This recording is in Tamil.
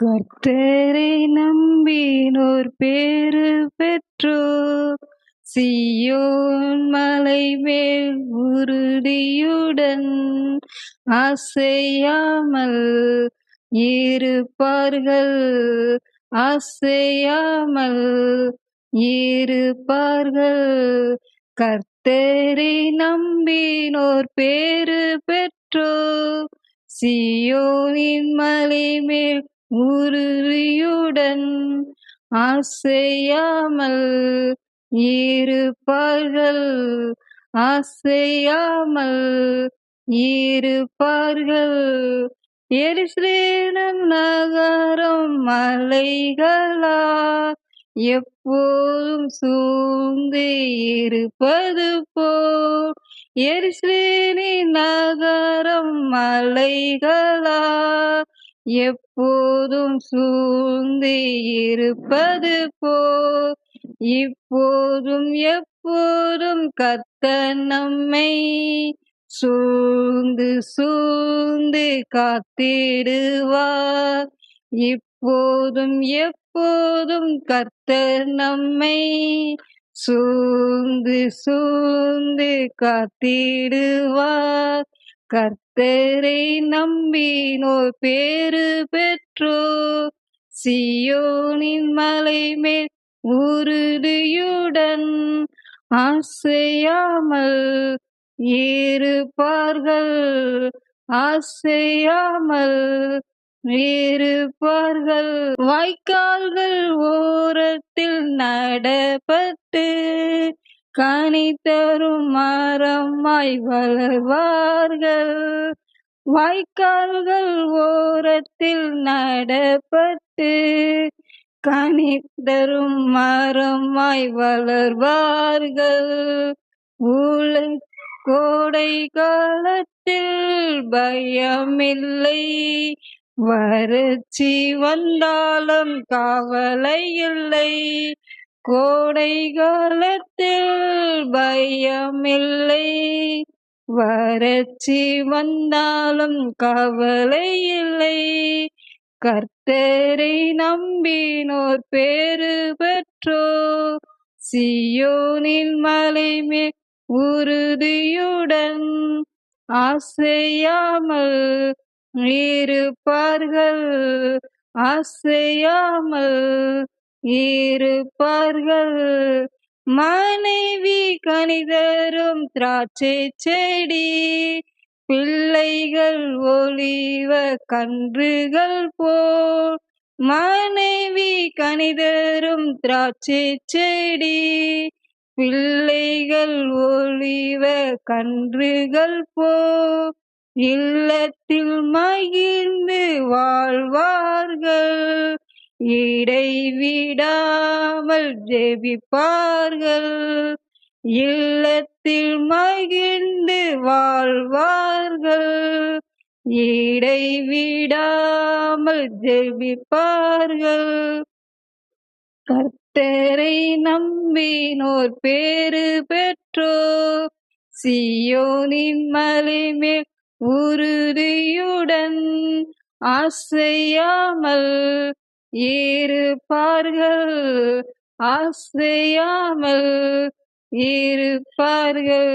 கர்த்தரை நம்பினோர் பேரு பெற்றோர். சியோன் மலை மேல் உறுதியுடன் அசையாமல் இருப்பார்கள். அசையாமல் இருப்பார்கள். கர்த்தரை நம்பினோர் பேரு பெற்றோர். சியோனின் மலை மேல் உறுதியுடன் அசையாமல் இருப்பார்கள். அசையாமல் இருப்பார்கள். எருசலேம் நகரம் மலைகளா எப்போதும் சூழ்ந்து இருப்பது போல். எருசலேமின் நகரம் மலைகளா எப்போதும் சூழ்ந்து இருப்பது போல். இப்போதும் எப்போதும் கத்த நம்மை சூழ்ந்து சூழ்ந்து காத்திடுவார். இப்போதும் எப்போதும் கத்த நம்மை சூழ்ந்து சூழ்ந்து காத்திடுவார். கர்த்தரை நம்பினோர் பேரு பெற்றோர் சியோனின் மலை மேல் உறுதியுடன் ஆசையாமல் இருப்பார்கள் ஆசையாமல் இருப்பார்கள் வாய்க்கால்கள் ஓரத்தில் நடப்பட்டு கனி தரும் மரமாய் வளர்வார்கள். வாய்க்கால்கள் ஓரத்தில் நடப்பட்டு கனி தரும் மரமாய் வளர்வார்கள். ஊழல் கோடை காலத்தில் பயமில்லை. வறட்சி வந்தாலும் கவலை இல்லை. கோடை காலத்தில் பயமில்லை. வறட்சி வந்தாலும் கவலை இல்லை. கர்த்தரை நம்பினோர் பேரு பெற்றோ. சியோனின் மலைமே உறுதியுடன் அசையாமல் இருப்பார்கள். அசையாமல் இருப்பார்கள். மனைவி கணிதரும் திராட்சை செடி பிள்ளைகள் ஒளிவ கன்றுகள் போல். மனைவி கணிதரும் திராட்சை செடி பிள்ளைகள் ஒளிவ கன்றுகள் போ இல்லத்தில் மகிழ்ந்து வாழ்வா இடைவிடாமல் ஜெபிப்பார்கள். இல்லத்தில் மகிழ்ந்து வாழ்வார்கள். இடைவிடாமல் ஜெபிப்பார்கள். கர்த்தரை நம்பினோர் பேரு பெற்றோ சியோனின் மலை உறுதியுடன் அசையாமல் இருப்பார்கள் ஆசையாமல் இருப்பார்கள்